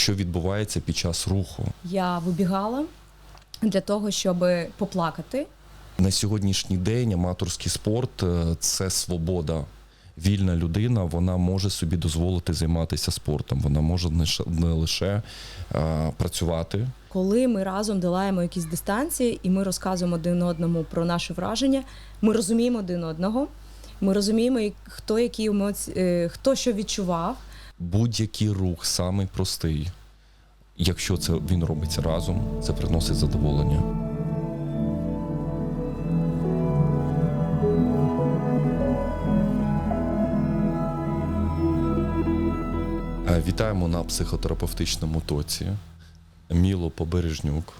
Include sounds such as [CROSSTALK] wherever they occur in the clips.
що відбувається під час руху. Я вибігала для того, щоб поплакати. На сьогоднішній день аматорський спорт е, це свобода. Вільна людина вона може собі дозволити займатися спортом. Вона може не лише е, працювати, Коли ми разом долаємо якісь дистанції і ми розказуємо один одному про наші враження, ми розуміємо один одного. Ми розуміємо, хто які емоції, е, хто що відчував. Будь-який рух самий простий. Якщо це він робиться разом, це приносить задоволення. Е, Вітаємо на психотерапевтичному тоці Міло Побережнюк,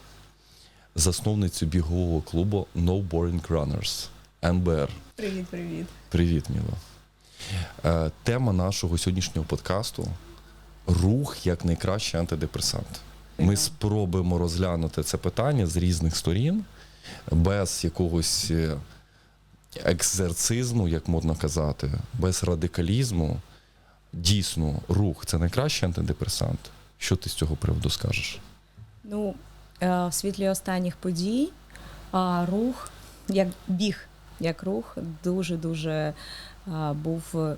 засновницю бігового клубу No Boring Runners МБР. Привіт, привіт. Привіт, Міло. Е, Тема нашого сьогоднішнього подкасту рух як найкращий антидепресант. Ми спробуємо розглянути це питання з різних сторін, без якогось е, екзерцизму, як модно казати, без радикалізму. Дійсно, рух це найкращий антидепресант. Що ти з цього приводу скажеш? Ну, е, в світлі останніх подій рух, як біг, як рух, дуже дуже був е,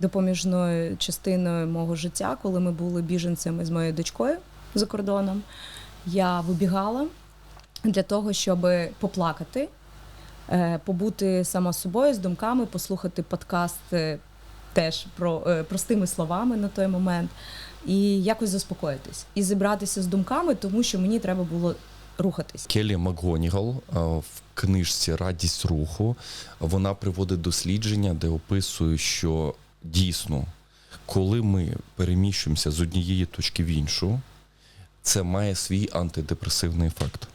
допоміжною частиною мого життя, коли ми були біженцями з моєю дочкою за кордоном. Я вибігала для того, щоб поплакати, е, побути сама собою з думками, послухати подкаст е, теж про простими словами на той момент і якось заспокоїтись і зібратися з думками, тому що мені треба було рухатись. Келі Макгонігал е, в книжці Радість руху вона приводить дослідження, де описує, що дійсно, коли ми переміщуємося з однієї точки в іншу, це має свій антидепресивний ефект.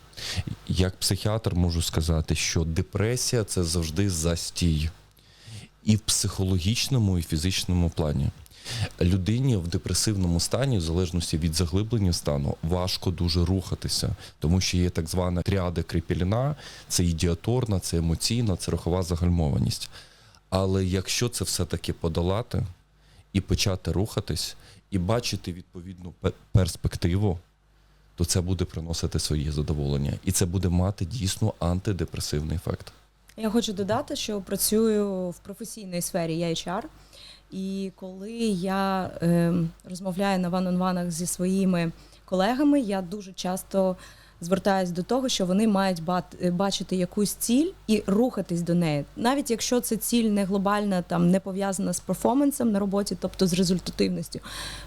Як психіатр можу сказати, що депресія це завжди застій і в психологічному, і фізичному плані. Людині в депресивному стані, в залежності від заглиблення стану, важко дуже рухатися, тому що є так звана тріада кріпеліна, це ідіаторна, це емоційна, це рухова загальмованість. Але якщо це все-таки подолати і почати рухатись, і бачити відповідну перспективу, то це буде приносити своє задоволення. І це буде мати дійсно антидепресивний ефект. Я хочу додати, що працюю в професійній сфері, я HR. І коли я е, розмовляю на ван-он-ванах зі своїми колегами, я дуже часто звертаюся до того, що вони мають е, бачити якусь ціль і рухатись до неї. Навіть якщо це ціль не глобальна, там не пов'язана з перформансом на роботі, тобто з результативністю,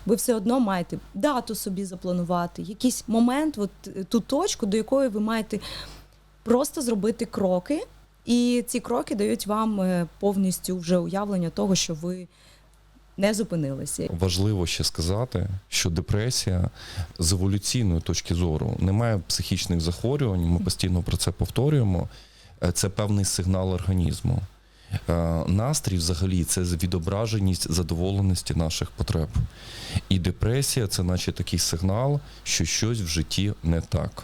ви все одно маєте дату собі запланувати, якийсь момент, от е, ту точку, до якої ви маєте просто зробити кроки. І ці кроки дають вам е, повністю вже уявлення того, що ви не зупинилися. Важливо ще сказати, що депресія з еволюційної точки зору не має психічних захворювань. Ми постійно про це повторюємо. Е, Це певний сигнал організму. Е, Настрій, взагалі, це відображеність задоволеності наших потреб. І депресія це, наче такий сигнал, що щось в житті не так.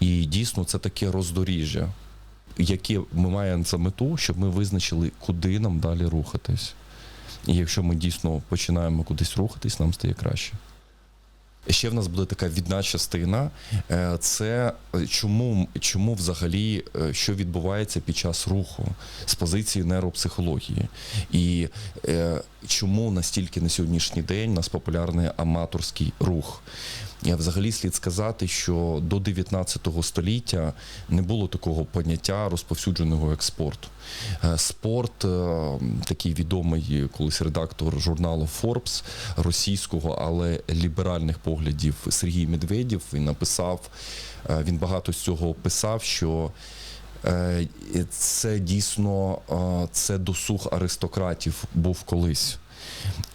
І дійсно це таке роздоріжжя, яке ми маємо за мету, щоб ми визначили, куди нам далі рухатись. І якщо ми дійсно починаємо кудись рухатись, нам стає краще. Ще в нас буде така відна частина. Е, Це е, чому, чому взагалі е, що відбувається під час руху з позиції нейропсихології, і чому настільки на сьогоднішній день у нас популярний аматорський рух. Взагалі слід сказати, що до 19 століття не було такого поняття розповсюдженого як спорт. Е, Спорт, е, такий відомий колись редактор журналу Forbes російського, але ліберальних поглядів Сергій Медведєв він написав, е, він багато з цього писав, що це дійсно це досуг аристократів був колись.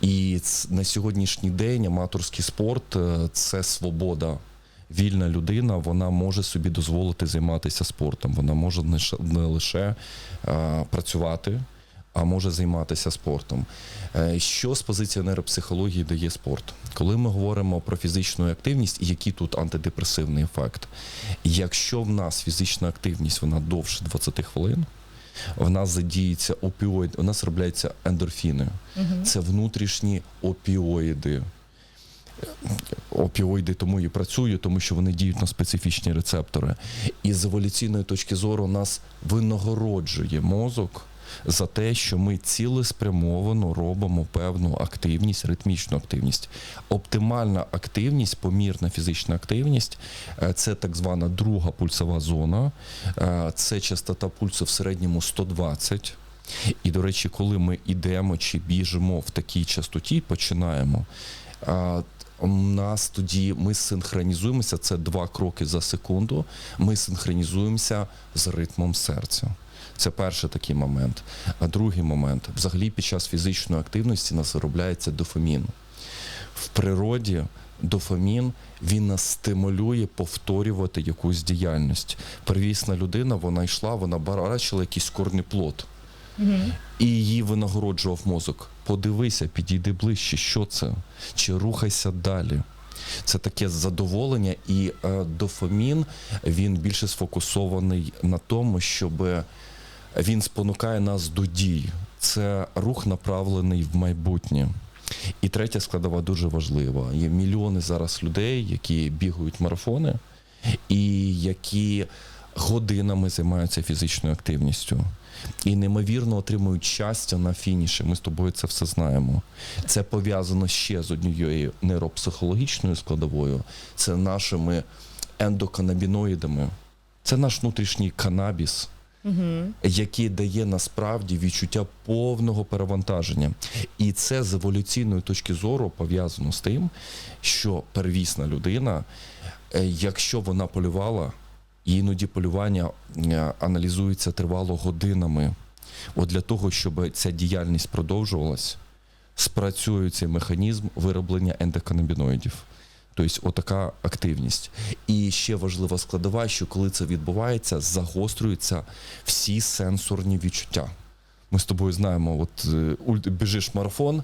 І на сьогоднішній день аматорський спорт е, це свобода. Вільна людина вона може собі дозволити займатися спортом. Вона може не лише е, працювати, а може займатися спортом. Е, Що з позиції нейропсихології дає спорт? Коли ми говоримо про фізичну активність, який тут антидепресивний ефект? Якщо в нас фізична активність вона довше 20 хвилин, в нас задіється опіоїд, у нас робляються ендорфіни. Угу. Це внутрішні опіоїди. Опіоїди тому і працюють, тому що вони діють на специфічні рецептори. І з еволюційної точки зору нас винагороджує мозок за те, що ми цілеспрямовано робимо певну активність, ритмічну активність. Оптимальна активність, помірна фізична активність е, це так звана друга пульсова зона, Е, це частота пульсу в середньому 120. І, до речі, коли ми йдемо чи біжимо в такій частоті, починаємо. У нас тоді ми синхронізуємося, це два кроки за секунду. Ми синхронізуємося з ритмом серця. Це перший такий момент. А другий момент взагалі під час фізичної активності нас виробляється дофамін. В природі дофамін він нас стимулює повторювати якусь діяльність. Первісна людина, вона йшла, вона бачила якийсь корний плод. І її винагороджував мозок. Подивися, підійди ближче, що це? Чи рухайся далі? Це таке задоволення, і е, дофамін він більше сфокусований на тому, щоб він спонукає нас до дій. Це рух направлений в майбутнє. І третя складова дуже важлива. Є мільйони зараз людей, які бігають марафони, і які годинами займаються фізичною активністю. І неймовірно отримують щастя на фініші. Ми з тобою це все знаємо. Це пов'язано ще з однією нейропсихологічною складовою. Це нашими ендоканабіноїдами. Це наш внутрішній канабіс, який дає насправді відчуття повного перевантаження. І це з еволюційної точки зору пов'язано з тим, що первісна людина, е, якщо вона полювала, іноді полювання е, аналізується тривало годинами. От для того, щоб ця діяльність продовжувалась, спрацює цей механізм вироблення ендоканабіноїдів. Тобто, отака активність. І ще важлива складова, що коли це відбувається, загострюються всі сенсорні відчуття. Ми з тобою знаємо, от е, біжиш марафон,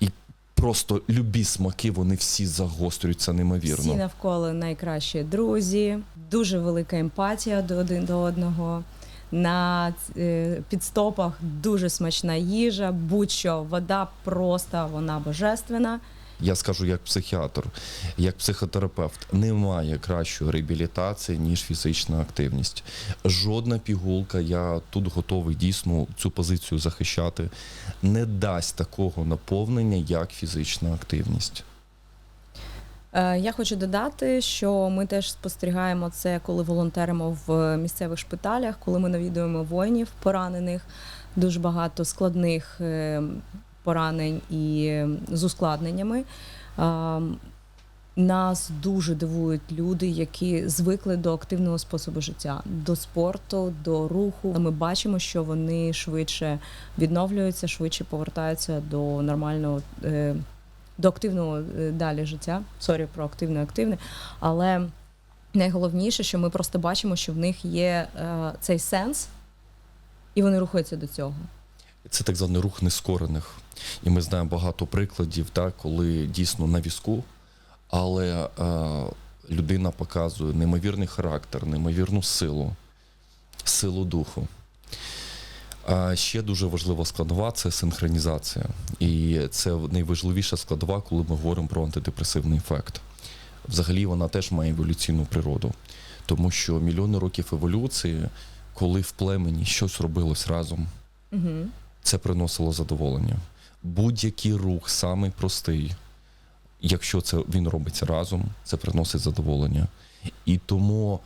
і просто любі смаки, вони всі загострюються неймовірно. Всі навколо найкращі друзі, дуже велика емпатія до один до одного. На е, підстопах дуже смачна їжа, будь-що вода просто вона божественна. Я скажу як психіатр, як психотерапевт, немає кращої реабілітації, ніж фізична активність. Жодна пігулка, я тут готовий дійсно цю позицію захищати, не дасть такого наповнення, як фізична активність. Е, Я хочу додати, що ми теж спостерігаємо це, коли волонтеримо в місцевих шпиталях, коли ми навідуємо воїнів поранених, дуже багато складних е, поранень і з ускладненнями. Нас дуже дивують люди, які звикли до активного способу життя, до спорту, до руху. Ми бачимо, що вони швидше відновлюються, швидше повертаються до нормального е, до активного е, далі життя. Сорі про активне активне. Але найголовніше, що ми просто бачимо, що в них є е, цей сенс, і вони рухаються до цього. Це так званий рух нескорених. І ми знаємо багато прикладів, так, коли дійсно на візку, але е, людина показує неймовірний характер, неймовірну силу, силу духу. А ще дуже важлива складова це синхронізація. І це найважливіша складова, коли ми говоримо про антидепресивний ефект. Взагалі вона теж має еволюційну природу, тому що мільйони років еволюції, коли в племені щось робилось разом, Угу. Це приносило задоволення. Будь-який рух, самий простий, якщо це він робиться разом, це приносить задоволення. І тому,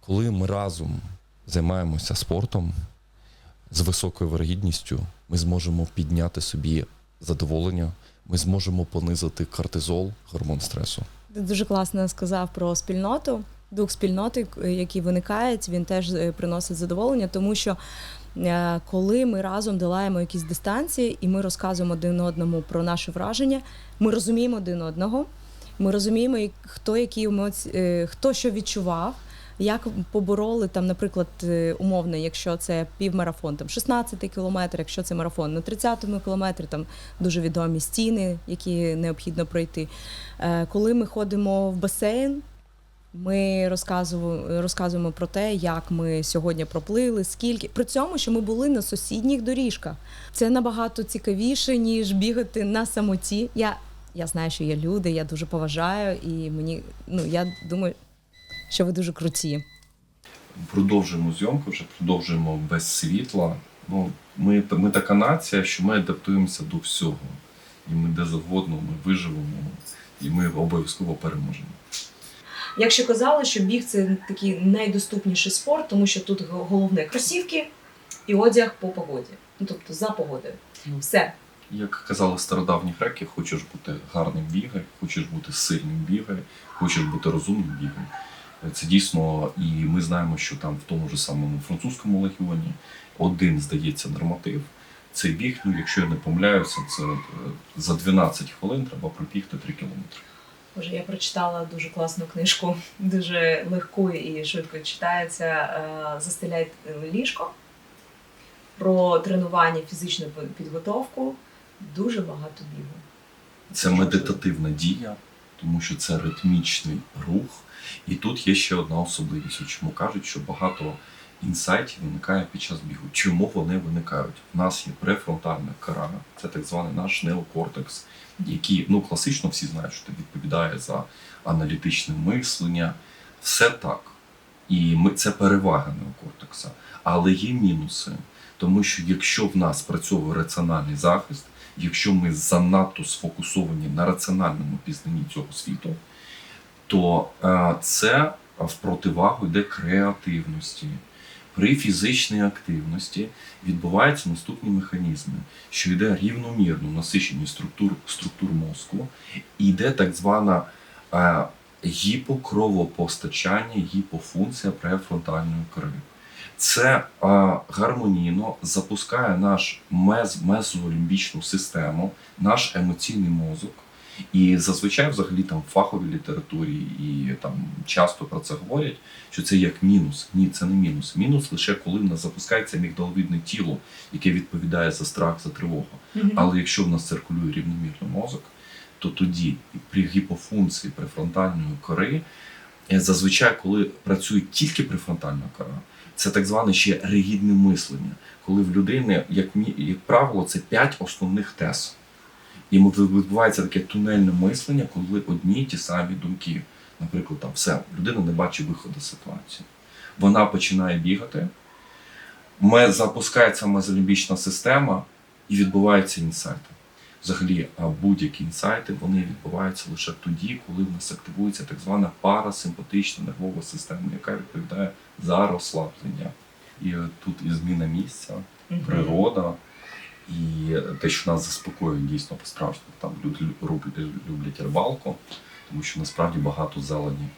коли ми разом займаємося спортом з високою вирогідністю, ми зможемо підняти собі задоволення, ми зможемо понизити кортизол, гормон стресу. Ти дуже класно сказав про спільноту. Дух спільноти, який виникає, він теж е, приносить задоволення, тому що е, коли ми разом долаємо якісь дистанції і ми розказуємо один одному про наші враження, ми розуміємо один одного, ми розуміємо, хто які емоції, хто що відчував. Як побороли там, наприклад, е, умовно, якщо це півмарафон, там 16 кілометр, якщо це марафон на 30-му кілометрі, там дуже відомі стіни, які необхідно пройти. Е, Коли ми ходимо в басейн, ми розказуємо, розказуємо про те, як ми сьогодні проплили, скільки. При цьому, що ми були на сусідніх доріжках. Це набагато цікавіше, ніж бігати на самоті. Я Я знаю, що є люди, я дуже поважаю, і мені ну я думаю, що ви дуже круті. Продовжуємо зйомку, вже продовжуємо без світла. Ну, ми, ми така нація, що ми адаптуємося до всього. І ми де завгодно ми виживемо, і ми обов'язково переможемо. Якщо казали, що біг це такий найдоступніший спорт, тому що тут головне кросівки і одяг по погоді. Ну тобто за погодою. Ну. Все. Як казали стародавні греки, хочеш бути гарним бігай, хочеш бути сильним бігай, хочеш бути розумним бігай. Це дійсно, і ми знаємо, що там в тому ж самому французькому легіоні один, здається, норматив. Цей біг, ну якщо я не помиляюся, це е, за 12 хвилин треба пробігти 3 кілометри. Боже, я прочитала дуже класну книжку, дуже легку і швидко читається. е, Застеляй ліжко про тренування, фізичну підготовку. Дуже багато бігу. Це медитативна дія, тому що це ритмічний рух. І тут є ще одна особливість, чому кажуть, що багато інсайтів виникає під час бігу. Чому вони виникають? У нас є префронтальна кора, це так званий наш неокортекс, який ну класично всі знають, що відповідає за аналітичне мислення. Все так. І ми це перевага неокортекса. Але є мінуси, тому що якщо в нас працьовує раціональний захист, якщо ми занадто сфокусовані на раціональному пізнанні цього світу, то е, це в противагу йде креативності. При фізичній активності відбуваються наступні механізми, що йде рівномірно насичення структур, структур мозку, і йде так звана е, гіпокровопостачання, гіпофункція префронтальної кори. Це е, гармонійно запускає наш мез, мезолімбічну систему, наш емоційний мозок. І зазвичай, взагалі, там в фаховій літературі і там часто про це говорять, що це як мінус. Ні, це не мінус. Мінус лише коли в нас запускається мігдаловидне тіло, яке відповідає за страх, за тривогу. Але якщо в нас циркулює рівномірно мозок, то тоді при гіпофункції префронтальної кори, е, зазвичай, коли працює тільки префронтальна кора, це так зване ще ригідне мислення, коли в людини, як, як правило, це п'ять основних тез. І відбувається таке тунельне мислення, коли одні й ті самі думки. Наприклад, там все, людина не бачить виходу з ситуації. Вона починає бігати, запускається мезолімбічна система і відбуваються інсайти. Взагалі, а будь-які інсайти вони відбуваються лише тоді, коли в нас активується так звана парасимпатична нервова система, яка відповідає за розслаблення. І е, тут і зміна місця, природа, і те, що нас заспокоює дійсно по-справжньому. Там люди люблять, рибалку, тому що насправді багато зелені.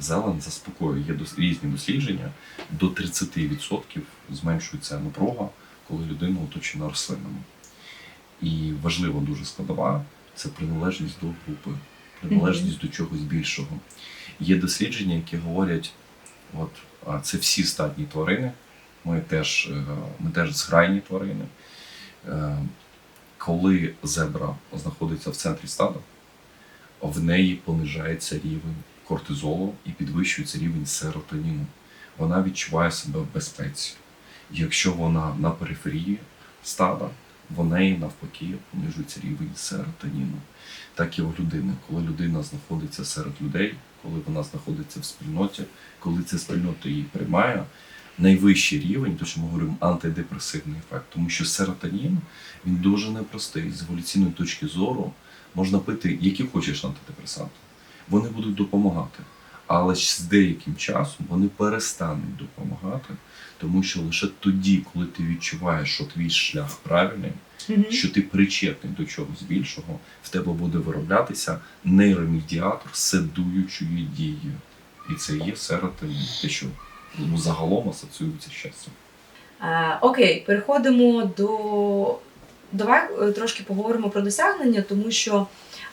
Зелень заспокоює. Є різні дослідження. До 30% зменшується напруга, коли людина оточена рослинами. І важлива дуже складова це приналежність до групи, приналежність до чогось більшого. Є дослідження, які говорять, от це всі статні тварини. Ми теж, е, ми теж зграйні тварини. Е, Коли зебра знаходиться в центрі стада, в неї понижається рівень кортизолу і підвищується рівень серотоніну. Вона відчуває себе в безпеці. Якщо вона на периферії стада, в неї навпаки понижується рівень серотоніну. Так і у людини. Коли людина знаходиться серед людей, коли вона знаходиться в спільноті, коли ця спільнота її приймає, найвищий рівень, то що ми говоримо антидепресивний ефект, тому що серотонін він дуже непростий. З еволюційної точки зору можна пити які хочеш антидепресанти. Вони будуть допомагати. Але ж з деяким часом вони перестануть допомагати, тому що лише тоді, коли ти відчуваєш, що твій шлях правильний, що ти причетний до чогось більшого, в тебе буде вироблятися нейромедіатор седуючої дії. І це є серотонін, те, що ну, загалом асоціюється з щастям. Е, окей, переходимо до. Давай е, трошки поговоримо про досягнення, тому що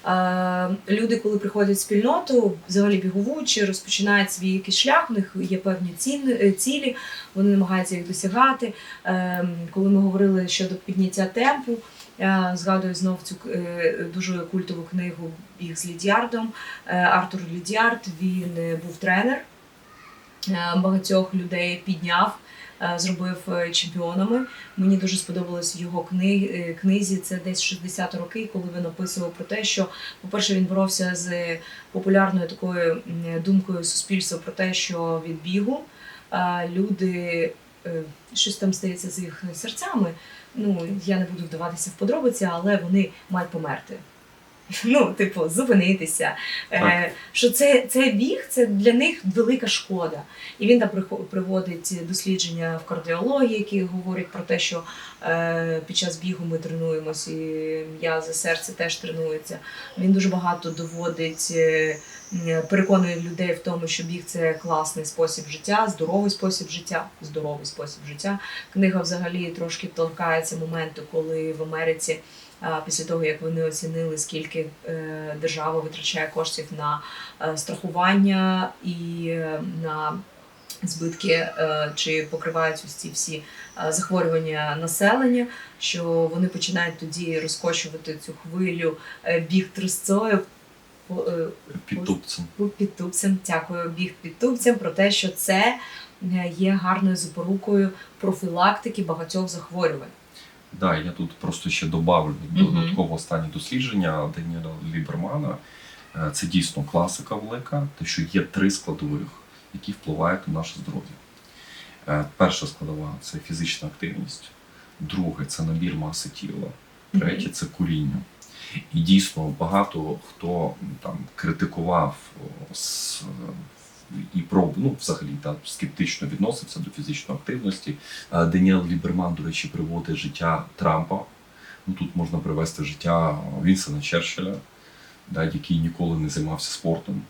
е, люди, коли приходять в спільноту, взагалі бігову чи розпочинають свій якийсь шлях, у них є певні е, цілі вони намагаються їх досягати. Е, коли ми говорили щодо підняття темпу, я згадую знов цю е, дуже культову книгу Біг з Лідіардом. Е, Артур Лідіард він е, був тренер багатьох людей, підняв е, зробив е, чемпіонами. Мені дуже сподобалось його кни- е, книзі. Це десь 60 роки, коли він описував про те, що, по-перше, він боровся з популярною такою думкою суспільства про те, що від бігу е, люди е, щось там стається з їх серцями. Ну я не буду вдаватися в подробиці, але вони мають померти. [LAUGHS] Ну, типу, зупинитися. Е, що це, це біг, це для них велика шкода. І він там приводить дослідження в кардіології, які говорять про те, що е, під час бігу ми тренуємося, і м'язи серця теж тренуються. Він дуже багато доводить, е, переконує людей в тому, що біг це класний спосіб життя, здоровий спосіб життя, здоровий спосіб життя. Книга взагалі трошки торкається моменту, коли в Америці. Після того, як вони оцінили, скільки е, держава витрачає коштів на е, страхування і е, на збитки, чи покривають ось ці всі захворювання населення, що вони починають тоді розкочувати цю хвилю біг трусцою. Під тупцем. дякую, біг під тупцем про те, що це є гарною запорукою профілактики багатьох захворювань. Да, я тут просто ще добавлю додатково останнє дослідження Даніела Лібермана. Е, Це дійсно класика велика, те, що є три складових, які впливають на наше здоров'я. Е, Перша складова це фізична активність, друге це набір маси тіла, третє це куріння. І дійсно багато хто там критикував і про ну, взагалі так скептично відносився до фізичної активності. Е, Деніел Ліберман, до речі, приводить життя Трампа. Ну тут можна привести життя Вінсена Черчилля, да, який ніколи не займався спортом.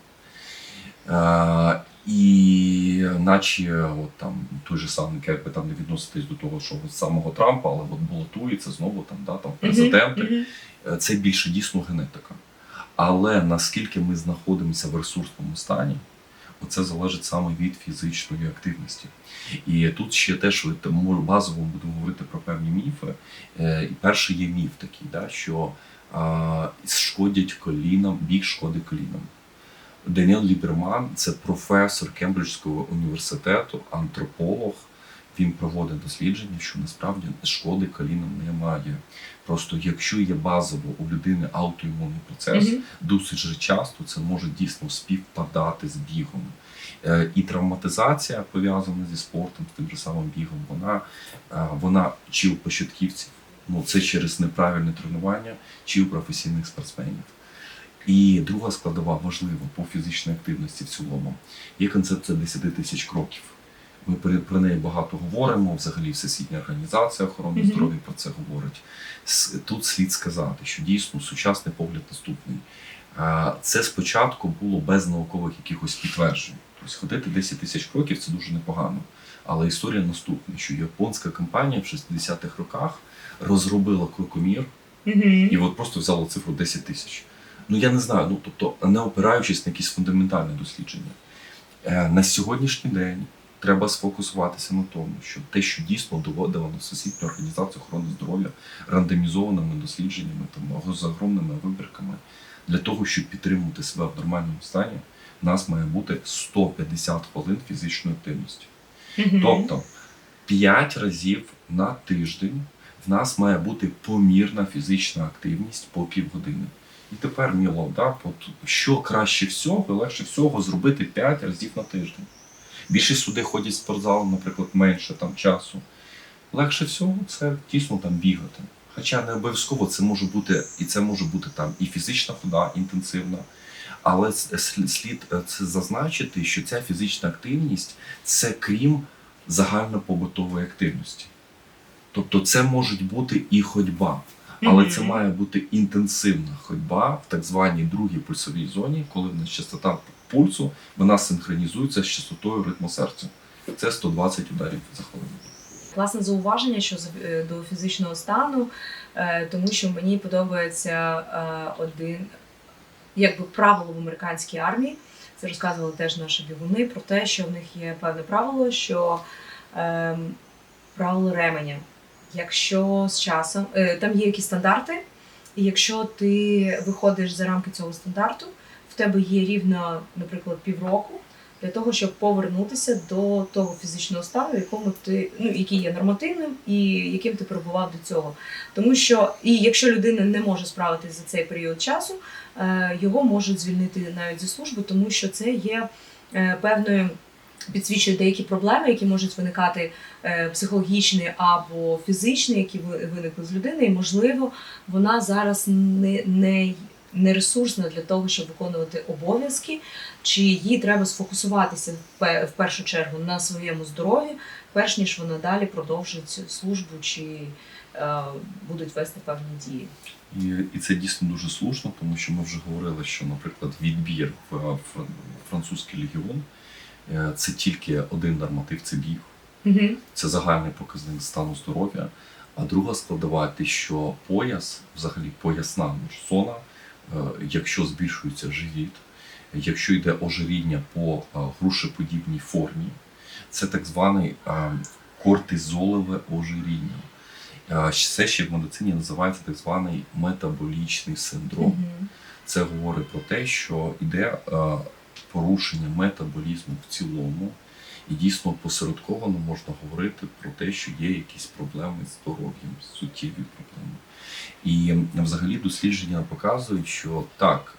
Е, і наче от там той же самий, би там не відноситись до того, що от самого Трампа, але от балотується знову там, да, там президенти. Е, це більше дійсно генетика. Але наскільки ми знаходимося в ресурсному стані, оце залежить саме від фізичної активності. І тут ще теж тому базово будемо говорити про певні міфи. Е, І перший є міф такий, да, що шкодять колінам, біг шкодить колінам. Даніел Ліберман це професор Кембриджського університету, антрополог. Він проводить дослідження, що насправді шкоди колінам немає. Просто якщо є базово у людини аутоімунний процес, Мгм. досить же часто це може дійсно співпадати з бігом. Е, І травматизація пов'язана зі спортом, з тим же самим бігом, вона, е, вона чи у початківців, ну це через неправильне тренування, чи у професійних спортсменів. І друга складова важлива по фізичній активності в цілому. Є концепція 10 тисяч кроків. Ми про, про неї багато говоримо. Взагалі, Всесвітня організація охорони Мгм. здоров'я про це говорить. С- Тут слід сказати, що дійсно сучасний погляд наступний. А, Це спочатку було без наукових якихось підтверджень. Тобто ходити 10 тисяч кроків це дуже непогано. Але історія наступна, що японська компанія в 60-х роках розробила крокомір Мгм. і от просто взяла цифру 10 тисяч. Ну я не знаю, ну тобто не опираючись на якісь фундаментальні дослідження. Е, На сьогоднішній день треба сфокусуватися на тому, що те, що дійсно доводила на Всесвітню організацію охорони здоров'я рандомізованими дослідженнями, там з огромними вибірками, для того, щоб підтримувати себе в нормальному стані, у нас має бути 150 хвилин фізичної активності. Мгм. Тобто 5 разів на тиждень в нас має бути помірна фізична активність по півгодини. І тепер, Міло, да, от що краще всього, легше всього зробити 5 разів на тиждень. Більшість людей ходять в спортзал, наприклад, менше там часу. Легше всього це дійсно там бігати. Хоча не обов'язково це може бути, і це може бути там і фізична хода інтенсивна. Але слід слід, е, це зазначити, що ця фізична активність це крім загальнопобутової активності. Тобто це може бути і ходьба, але це має бути інтенсивна ходьба в так званій другій пульсовій зоні, коли в нас частота пульсу вона синхронізується з частотою ритму серця. Це 120 ударів за хвилину. Класне зауваження що е, до фізичного стану, е, тому що мені подобається е, один якби правило в американській армії. Це розказували теж наші бігуни про те, що в них є певне правило, що ем, правило ременя. Якщо з часом там є якісь стандарти, і якщо ти виходиш за рамки цього стандарту, в тебе є рівно, наприклад, півроку для того, щоб повернутися до того фізичного стану, якому ти ну який є нормативним і яким ти перебував до цього. Тому що і якщо людина не може справитися за цей період часу, е, його можуть звільнити навіть зі служби, тому що це є е, певною. Підсвічує деякі проблеми, які можуть виникати е, психологічні або фізичні, які ви- виникли з людини, і можливо, вона зараз не, не, не ресурсна для того, щоб виконувати обов'язки, чи їй треба сфокусуватися в першу чергу на своєму здоров'ї, перш ніж вона далі продовжить службу чи е, будуть вести певні дії. І, і це дійсно дуже слушно, тому що ми вже говорили, що, наприклад, відбір в французький легіон е, це тільки один норматив, це біг. Угу. Це загальний показник стану здоров'я. А друга складова те, що пояс, взагалі поясна зона, е, якщо збільшується живіт, якщо йде ожиріння по е, грушеподібній формі, це так званий е, кортизолеве ожиріння. Е, Це ще в медицині називається так званий метаболічний синдром. Угу. Це говорить про те, що йде е, порушення метаболізму в цілому, і дійсно посередковано можна говорити про те, що є якісь проблеми з здоров'ям, суттєві проблеми. І взагалі дослідження показують, що так,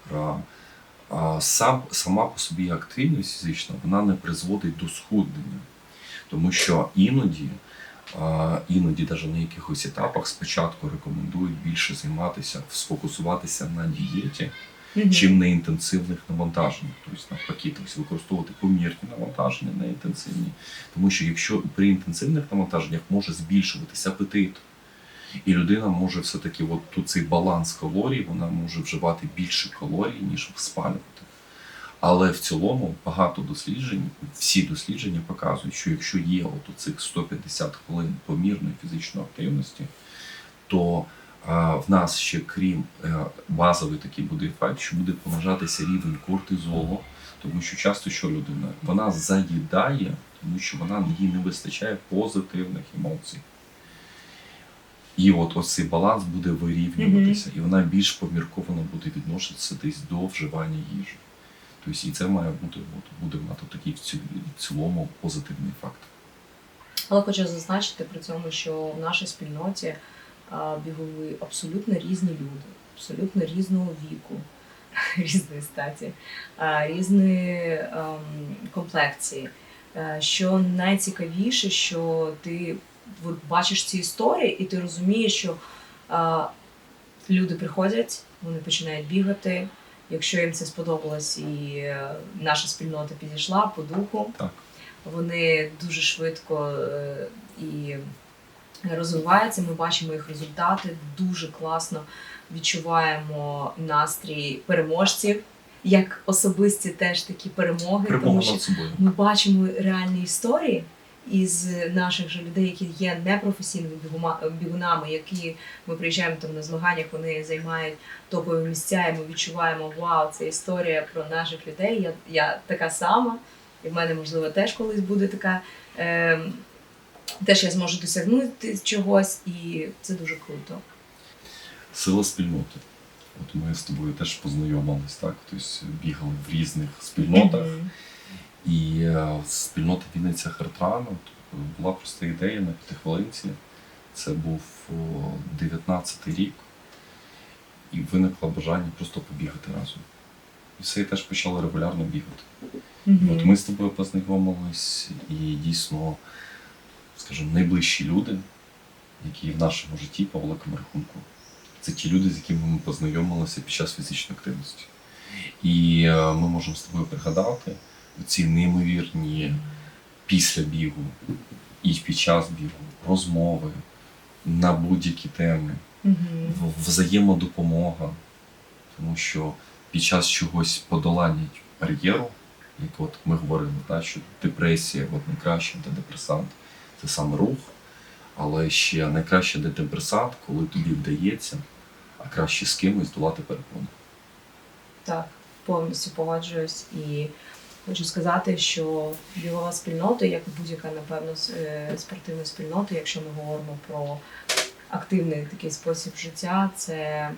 сам, сама по собі активність фізична вона не призводить до схуднення. Тому що іноді, іноді, навіть на якихось етапах, спочатку рекомендують більше займатися, сфокусуватися на дієті, чим на інтенсивних навантаженнях. Тобто, навпаки, тобто використовувати помірні навантаження, не інтенсивні. Тому що якщо при інтенсивних навантаженнях може збільшуватися апетит, і людина може все-таки, от тут цей баланс калорій, вона може вживати більше калорій, ніж спалювати. Але в цілому багато досліджень, всі дослідження показують, що якщо є от цих 150 хвилин помірної фізичної активності, то в нас ще крім е, базовий такий буде ефект, що буде понижатися рівень кортизолу, тому що часто що людина вона заїдає, тому що вона їй не вистачає позитивних емоцій. І от ось цей баланс буде вирівнюватися, і вона більш помірковано буде відноситися десь до вживання їжі. Тобто і це має бути, от, буде мати такий в в цілому позитивний факт. Але хочу зазначити при цьому, що в нашій спільноті бігові абсолютно різні люди, абсолютно різного віку, [LAUGHS] різної статі, різної ем, комплекції. Е, Що найцікавіше, що ти от, бачиш ці історії, і ти розумієш, що люди приходять, вони починають бігати. Якщо їм це сподобалось і е, наша спільнота підійшла по духу, Так. вони дуже швидко е, і розвиваються. Ми бачимо їх результати, дуже класно відчуваємо настрій переможців, як особисті теж такі перемоги, тому що собою. ми бачимо реальні історії із наших же людей, які є непрофесійними бігунами, які ми приїжджаємо там на змаганнях, вони займають топові місця, і ми відчуваємо, вау, це історія про наших людей. Я, я така сама, і в мене, можливо, теж колись буде така. Е, теж я зможу досягнути чогось, і це дуже круто. Сила спільноти. От ми з тобою теж познайомились, так? Тобто бігали в різних спільнотах. І е, спільнота Вінниця Хартран е, була просто ідея на п'ятихвилинці. Це був 19-й рік, і виникло бажання просто побігати разом. І все і теж почали регулярно бігати. Мгм. От ми з тобою познайомились, і дійсно, скажімо, найближчі люди, які в нашому житті по великому рахунку, це ті люди, з якими ми познайомилися під час фізичної активності. І е, ми можемо з тобою пригадати ці неймовірні після бігу і під час бігу розмови на будь-які теми, в- взаємодопомога, тому що під час чогось подолання бар'єру, як от ми говорили, так, що депресія, от найкраще антидепресант це саме рух, але ще найкраще антидепресант, коли тобі вдається, а краще з кимось долати перепони. Так, повністю погоджуюсь і хочу сказати, що бігова спільнота, як будь-яка, напевно, е, спортивна спільнота, якщо ми говоримо про активний такий спосіб життя, це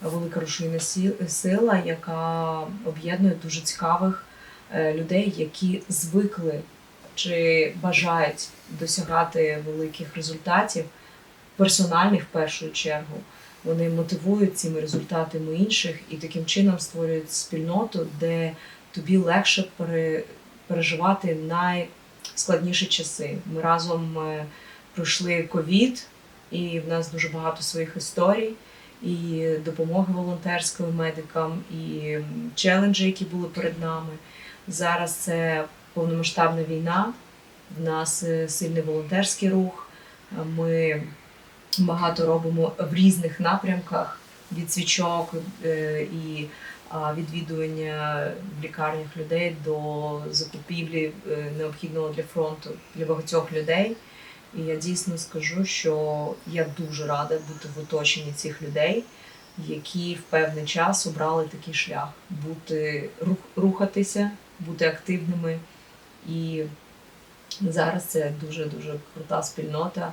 велика рушійна сила, яка об'єднує дуже цікавих е, людей, які звикли чи бажають досягати великих результатів, персональних в першу чергу. Вони мотивують цими результатами інших і таким чином створюють спільноту, де тобі легше переживати найскладніші часи. Ми разом е, пройшли ковід, і в нас дуже багато своїх історій, і допомоги волонтерської медикам, і челенджі, які були перед нами. Зараз це повномасштабна війна. В нас е, сильний волонтерський рух. Ми багато робимо в різних напрямках від свічок е, і відвідування в лікарнях людей до закупівлі е, необхідного для фронту для багатьох людей. І я дійсно скажу, що я дуже рада бути в оточенні цих людей, які в певний час обрали такий шлях бути рухатися, бути активними. І зараз це дуже дуже крута спільнота.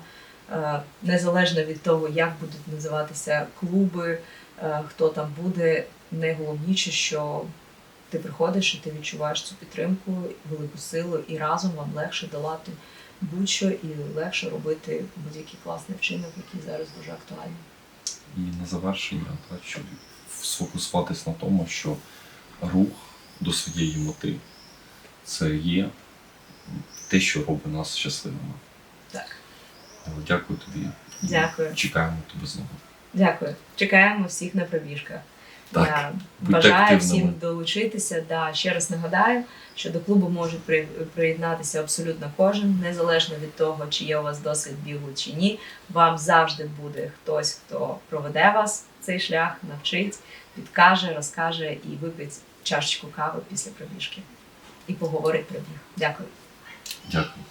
Е, Незалежно від того, як будуть називатися клуби, е, хто там буде, найголовніше, що ти приходиш і ти відчуваєш цю підтримку, велику силу, і разом вам легше долати будь-що і легше робити будь-який класний вчинок, який зараз дуже актуальний. І на завершення, щоб сфокусуватись на тому, що рух до своєї мети це є те, що робить нас щасливими. Так, Дякую тобі. Дякую. Чекаємо тебе знову. дякую. Чекаємо всіх на пробіжках. Так, Я бажаю активними. всім долучитися. Да, ще раз нагадаю, що до клубу може при- приєднатися абсолютно кожен, незалежно від того, чи є у вас досвід бігу чи ні. Вам завжди буде хтось, хто проведе вас цей шлях, навчить, підкаже, розкаже і випить чашечку кави після пробіжки. І поговорить про них. Дякую. Дякую.